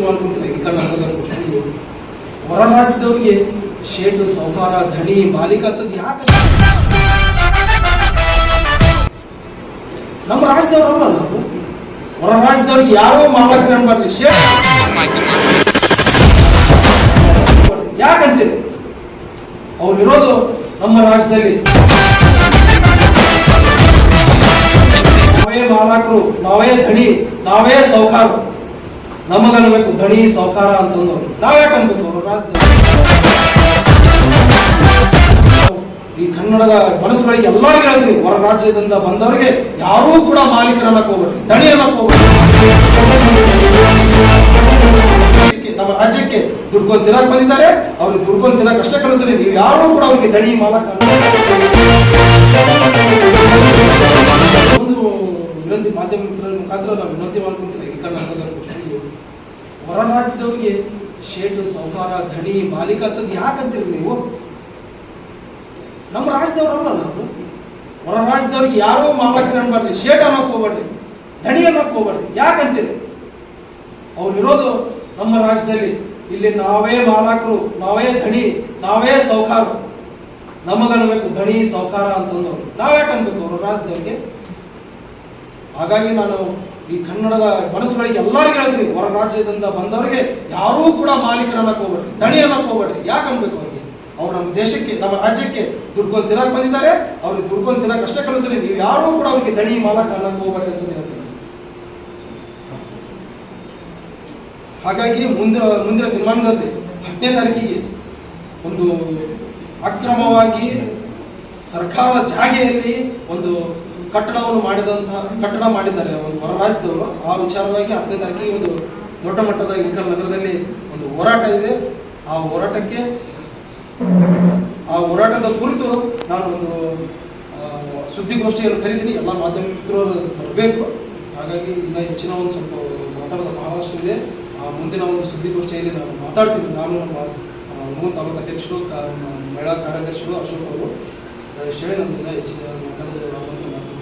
ವಿನಂತಿ ಮಾಡ್ಕೊಳ್ತೀನಿ ಈ ಕರ್ನಾಟಕದಲ್ಲಿ ಕೊಡ್ತಿದ್ದು ಹೊರ ರಾಜ್ಯದವ್ರಿಗೆ ಶೇಟು ಸೌಕಾರ ಧಣಿ ಮಾಲೀಕ ಅಂತದ್ದು ಯಾಕೆ? ನಮ್ಮ ರಾಜ್ಯದವ್ರು ಅಲ್ಲ ನಾವು ಹೊರ ರಾಜ್ಯದವ್ರಿಗೆ ಯಾರೋ ಮಾಡಕ್ ಕಾಣಬಾರ್ದು ಶೇಟ್ ಯಾಕಂತೀರಿ ಅವ್ರು ಇರೋದು ನಮ್ಮ ರಾಜ್ಯದಲ್ಲಿ. ನಾವೇ ಮಾಲಕರು, ನಾವೇ ಧಣಿ ನಾವೇ ಸೌಕಾರ ನಮಗನ್ಬೇಕು ಧಣಿ ಸೌಕಾರ ಅಂತಂದವ್ರು ನಾವ್ಯಾಕೆ ಅನ್ಬೇಕು ಅವರು? ಈ ಕನ್ನಡದ ಮನಸ್ಸುಗಳಿಗೆ ಎಲ್ಲರಿಗೂ ಹೇಳ್ತೀನಿ, ಹೊರ ರಾಜ್ಯದಿಂದ ಬಂದವರಿಗೆ ಯಾರೂ ಕೂಡ ಮಾಲೀಕರನ್ನ ಹೋಗ್ಬೇಕು ದಣಿ ಅನ್ನಕ್ ನಮ್ಮ ರಾಜ್ಯಕ್ಕೆ ದುಡ್ಕೊಂಡ್ ತಿನ್ನಕ್ ಬಂದಿದ್ದಾರೆ, ಅವ್ರಿಗೆ ದುಡ್ಕೊಂಡ್ ತಿನ್ನಕ್ ಅಷ್ಟೇ ಕಲಿಸ್ರಿ ನೀವು ಯಾರೂ ಕೂಡ ಅವ್ರಿಗೆ ದಣಿ ಮಾಲಕ ಮಾಧ್ಯಮ ಮಿತ್ರರ ಮುಖಾಂತರ ನಾವು ವಿನಂತಿ ಮಾಡ್ಕೊಂತೀವಿ ಈ ಕರ್ನಾಟಕದಲ್ಲಿ ಹೊರ ರಾಜ್ಯದವ್ರಿಗೆ ಶೇಟು ಸೌಕಾರ, ಧಣಿ, ಮಾಲೀಕ ಅಂತದ್ದು ಯಾಕಂತೀರಿ ನೀವು? ನಮ್ಮ ರಾಜ್ಯದವ್ರಲ್ಲ ನಾವು. ಹೊರ ರಾಜ್ಯದವ್ರಿಗೆ ಯಾರೋ ಮಾಲಕರು ಅನ್ಬಾರ್ರಿ ಶೇಟ್ ಅನ್ನೋಕೆ ಧಣಿ ಅನ್ನಕ್ ಹೋಗ್ಬೇಡ್ರಿ ಯಾಕಂತೀರಿ? ಅವ್ರು ಇರೋದು ನಮ್ಮ ರಾಜ್ಯದಲ್ಲಿ. ಇಲ್ಲಿ ನಾವೇ ಮಾಲಕರು, ನಾವೇ ಧಣಿ, ನಾವೇ ಸೌಕಾರ. ನಮಗನ್ಬೇಕು ಧಣಿ, ಸೌಕಾರ ಅಂತಂದವ್ರು. ನಾವ್ಯಾಕೆ ಅನ್ಬೇಕು ಅವ್ರ ರಾಜ್ಯದವ್ರಿಗೆ ಹಾಗಾಗಿ ನಾನು ಈ ಕನ್ನಡದ ಮನಸ್ಸುಗಳಿಗೆ ಎಲ್ಲರಿಗೂ ಹೇಳ್ತೀನಿ. ಹೊರ ರಾಜ್ಯದಿಂದ ಬಂದವರಿಗೆ ಯಾರೂ ಕೂಡ ಮಾಲೀಕರನ್ನ ಹೋಗ್ಬೇಡ್ರಿ ದಣಿಯನ್ನ ಹೋಗ್ಬೇಡ್ರಿ ಯಾಕೆ ಅನ್ಬೇಕು ಅವ್ರಿಗೆ? ಅವ್ರು ನಮ್ಮ ದೇಶಕ್ಕೆ, ನಮ್ಮ ರಾಜ್ಯಕ್ಕೆ ದುರ್ಗೊಂದು ತಿನ್ನಕ್ ಬಂದಿದ್ದಾರೆ. ಅವ್ರಿಗೆ ದುರ್ಗೊಂದು ತಿನ್ನಕ್ ಅಷ್ಟೇ ಕಲಿಸ್ರಿ ನೀವು ಯಾರೂ ಕೂಡ ಅವ್ರಿಗೆ ದಣಿ ಮಾಲಕ ಅನ್ನಕ್ಕೆ ಹೋಗ್ಬೇಡ್ರಿ ಅಂತ ಹೇಳ್ತೀನಿ. ಹಾಗಾಗಿ ಮುಂದೆ ಮುಂದಿನ ದಿನಮಾನದಲ್ಲಿ ಹತ್ತನೇ ತಾರೀಕಿಗೆ ಒಂದು ಅಕ್ರಮವಾಗಿ ಸರ್ಕಾರದ ಜಾಗೆಯಲ್ಲಿ ಒಂದು ಕಟ್ಟಡವನ್ನು ಮಾಡಿದಂತಹ, ಕಟ್ಟಡ ಮಾಡಿದ್ದಾರೆ, ಒಂದು ಹೊರ ಆ ವಿಚಾರವಾಗಿ ಹತ್ತನೇ ತಾರೀಕಿಗೆ ಒಂದು ದೊಡ್ಡ ಮಟ್ಟದ ಇಳಕಲ್ ನಗರದಲ್ಲಿ ಒಂದು ಹೋರಾಟ ಇದೆ. ಆ ಹೋರಾಟಕ್ಕೆ, ಆ ಹೋರಾಟದ ಕುರಿತು ನಾನು ಒಂದು ಸುದ್ದಿಗೋಷ್ಠಿಯನ್ನು ಕರೀತೀನಿ. ಎಲ್ಲ ಮಾಧ್ಯಮ ಮಿತ್ರರು ಬರಬೇಕು. ಹಾಗಾಗಿ ಇನ್ನೂ ಹೆಚ್ಚಿನ ಒಂದು ಸ್ವಲ್ಪ ಮಾತಾಡೋದು ಬಹಳಷ್ಟು ಇದೆ. ಆ ಮುಂದಿನ ಒಂದು ಸುದ್ದಿಗೋಷ್ಠಿಯಲ್ಲಿ ನಾನು ಮಾತಾಡ್ತೀನಿ. ನಾನು ನಮ್ಮ ತಾಲೂಕು ಅಧ್ಯಕ್ಷರು ಮಹಿಳಾ ಕಾರ್ಯದರ್ಶಿಗಳು ಅಶೋಕ್ ಅವರು. ಇಷ್ಟು ಹೆಚ್ಚಿನ ಮಾತಾಡೋದು ಮಾತಾಡ್ತೀನಿ.